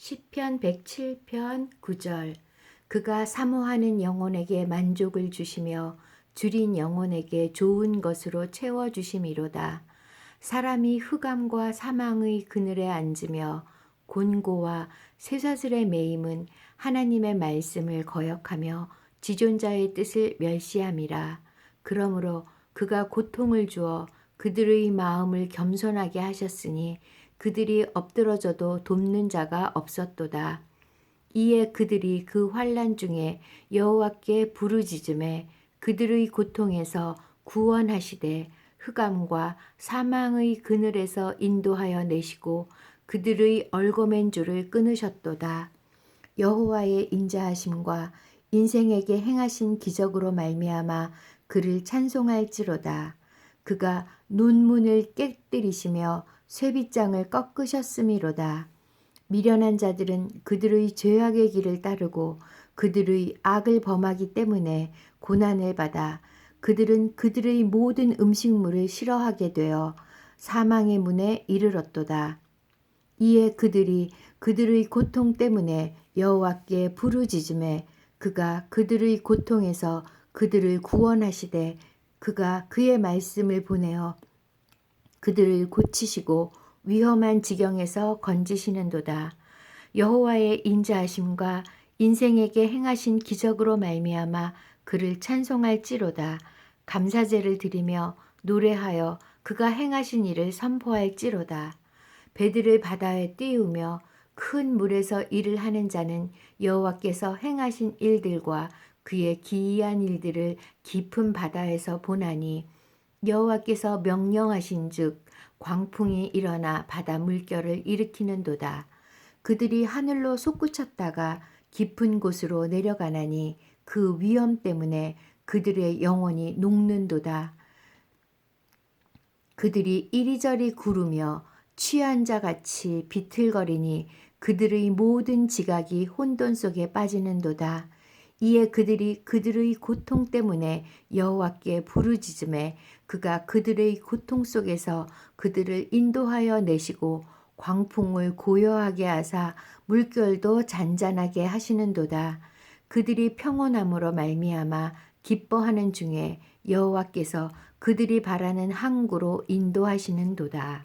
시편 107편 9절 그가 사모하는 영혼에게 만족을 주시며 줄인 영혼에게 좋은 것으로 채워 주심이로다. 사람이 흑암과 사망의 그늘에 앉으며 곤고와 쇠사슬의 매임은 하나님의 말씀을 거역하며 지존자의 뜻을 멸시함이라. 그러므로 그가 고통을 주어 그들의 마음을 겸손하게 하셨으니 그들이 엎드러져도 돕는 자가 없었도다. 이에 그들이 그 환란 중에 여호와께 부르짖음에 그들의 고통에서 구원하시되 흑암과 사망의 그늘에서 인도하여 내시고 그들의 얼거맨 줄을 끊으셨도다. 여호와의 인자하심과 인생에게 행하신 기적으로 말미암아 그를 찬송할지로다. 그가 논문을 깨뜨리시며 쇠빗장을 꺾으셨음이로다. 미련한 자들은 그들의 죄악의 길을 따르고 그들의 악을 범하기 때문에 고난을 받아 그들은 그들의 모든 음식물을 싫어하게 되어 사망의 문에 이르렀도다. 이에 그들이 그들의 고통 때문에 여호와께 부르짖음에 그가 그들의 고통에서 그들을 구원하시되 그가 그의 말씀을 보내어 그들을 고치시고 위험한 지경에서 건지시는도다. 여호와의 인자하심과 인생에게 행하신 기적으로 말미암아 그를 찬송할지로다. 감사제를 드리며 노래하여 그가 행하신 일을 선포할지로다. 배들을 바다에 띄우며 큰 물에서 일을 하는 자는 여호와께서 행하신 일들과 그의 기이한 일들을 깊은 바다에서 보나니 여호와께서 명령하신즉 광풍이 일어나 바다 물결을 일으키는도다. 그들이 하늘로 솟구쳤다가 깊은 곳으로 내려가나니 그 위험 때문에 그들의 영혼이 녹는도다. 그들이 이리저리 구르며 취한 자 같이 비틀거리니 그들의 모든 지각이 혼돈 속에 빠지는도다. 이에 그들이 그들의 고통 때문에 여호와께 부르짖음에 그가 그들의 고통 속에서 그들을 인도하여 내시고 광풍을 고요하게 하사 물결도 잔잔하게 하시는도다. 그들이 평온함으로 말미암아 기뻐하는 중에 여호와께서 그들이 바라는 항구로 인도하시는도다.